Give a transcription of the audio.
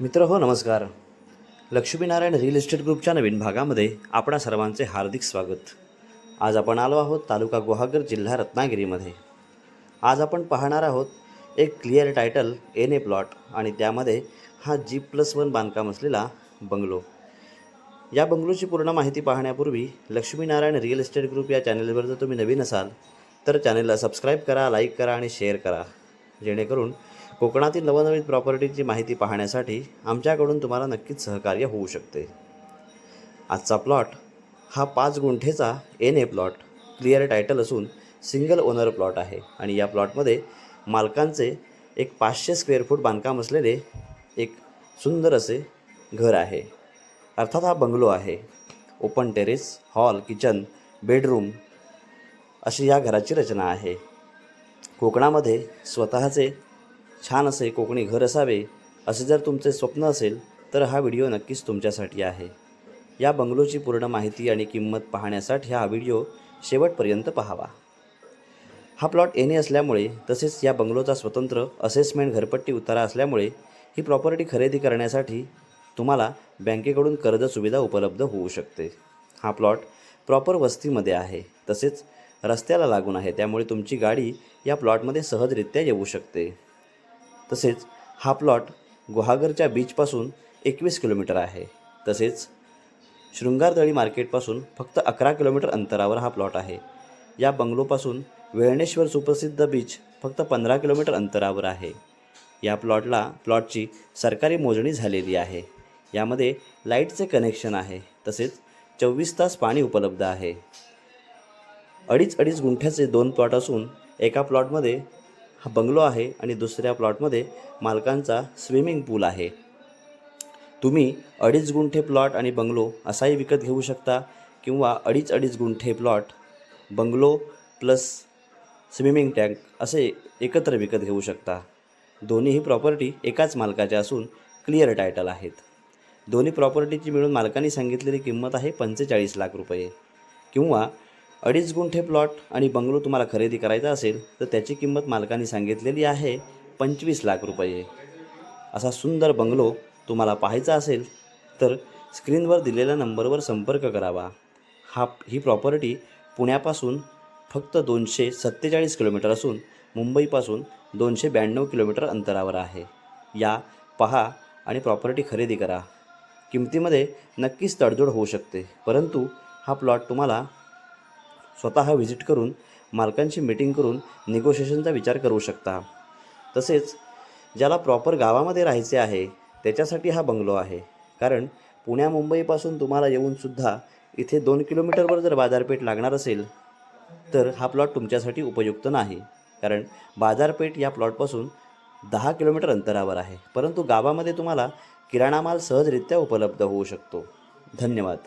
मित्र हो नमस्कार. लक्ष्मीनारायण रिअल इस्टेट ग्रुपच्या नवीन भागामध्ये आपणा सर्वांचे हार्दिक स्वागत. आज आपण आलो आहोत तालुका गुहागर जिल्हा रत्नागिरीमध्ये. आज आपण पाहणार आहोत एक clear title N A plot आणि त्यामध्ये हा जी प्लस वन बांधकाम असलेला बंगलो. या बंगलोची पूर्ण माहिती पाहण्यापूर्वी लक्ष्मीनारायण रिअल इस्टेट ग्रुप या चॅनेलवर जर तुम्ही नवीन असाल तर चॅनेलला सबस्क्राईब करा लाईक करा आणि शेअर करा. जेणेकरून कोकणातील नवनवीन प्रॉपर्टीची माहिती पाहण्यासाठी आमच्याकडून तुम्हाला नक्कीच सहकार्य होऊ शकते. आजचा प्लॉट हा पाच गुंठेचा N A plot clear title असून सिंगल ओनर प्लॉट आहे आणि या प्लॉटमध्ये मालकांचे एक पाचशे स्क्वेअर फूट बांधकाम असलेले एक सुंदर असे घर आहे. अर्थात हा बंगलो आहे. Open terrace hall kitchen bedroom अशी या घराची रचना आहे. कोकणामध्ये स्वतःचे छान असे कोकणी घर असावे असे जर तुमचे स्वप्न असेल तर हा व्हिडिओ नक्कीच तुमच्यासाठी आहे. या बंगलोची पूर्ण माहिती आणि किंमत पाहण्यासाठी हा व्हिडिओ शेवटपर्यंत पाहावा. हा प्लॉट येणे असल्यामुळे तसेच या बंगलोचा स्वतंत्र असेसमेंट घरपट्टी उतारा असल्यामुळे ही प्रॉपर्टी खरेदी करण्यासाठी तुम्हाला बँकेकडून कर्ज सुविधा उपलब्ध होऊ शकते. हा प्लॉट प्रॉपर वस्तीमध्ये आहे तसेच रस्त्याला लागून आहे त्यामुळे तुमची गाडी या प्लॉटमध्ये सहजरित्या येऊ शकते. तसेच हा प्लॉट गुहागरच्या बीचपासून एकवीस किलोमीटर आहे. तसेच शृंगारतळी मार्केटपासून फक्त अकरा किलोमीटर अंतरावर हा प्लॉट आहे. या बंगलोपासून वेळणेश्वर सुप्रसिद्ध बीच फक्त पंधरा किलोमीटर अंतरावर आहे. या प्लॉटला प्लॉटची सरकारी मोजणी झालेली आहे. यामध्ये लाईटचे कनेक्शन आहे. तसेच चोवीस तास पाणी उपलब्ध आहे. अडीच अडीच गुंठ्याचे दोन प्लॉट असून एका प्लॉटमध्ये हा बंगलो आहे आणि दुसऱ्या प्लॉटमध्ये मालकांचा स्विमिंग पूल आहे. तुम्ही अडीच गुंठे प्लॉट आणि बंगलो असाही विकत घेऊ शकता किंवा अडीच अडीच गुंठे plot bungalow plus swimming tank असे एकत्र विकत घेऊ शकता. दोन्हीही प्रॉपर्टी एकाच मालकाच्या असून क्लिअर टायटल आहेत. दोन्ही प्रॉपर्टीची मिळून मालकांनी सांगितलेली किंमत आहे पंचेचाळीस लाख रुपये किंवा अडीच गुंठे प्लॉट आणि बंगलो तुम्हाला खरेदी करायचा असेल तर त्याची किंमत मालकाने सांगितलेली आहे पंचवीस लाख रुपये. असा सुंदर बंगलो तुम्हाला पाहायचा असेल तर स्क्रीनवर दिलेल्या नंबरवर संपर्क करावा. हा ही प्रॉपर्टी पुण्यापासून फक्त दोनशे सत्तेचाळीस किलोमीटर असून मुंबईपासून दोनशे ब्याण्णव किलोमीटर अंतरावर आहे. या पहा आणि प्रॉपर्टी खरेदी करा. किमतीमध्ये नक्कीच तडजोड होऊ शकते परंतु हा प्लॉट तुम्हाला स्वतः व्हिजिट करून मालकांची मीटिंग करून निगोशिएशनचा विचार करू शकता. तसेच ज्याला प्रॉपर गावामध्ये राहायचे आहे त्याच्यासाठी हा बंगलो आहे. कारण पुण्या मुंबईपासून तुम्हाला येऊनसुद्धा इथे दोन किलोमीटरवर जर बाजारपेठ लागणार असेल तर हा प्लॉट तुमच्यासाठी उपयुक्त नाही. कारण बाजारपेठ या प्लॉटपासून दहा किलोमीटर अंतरावर आहे. परंतु गावामध्ये तुम्हाला किराणा माल सहजरित्या उपलब्ध होऊ शकतो. धन्यवाद.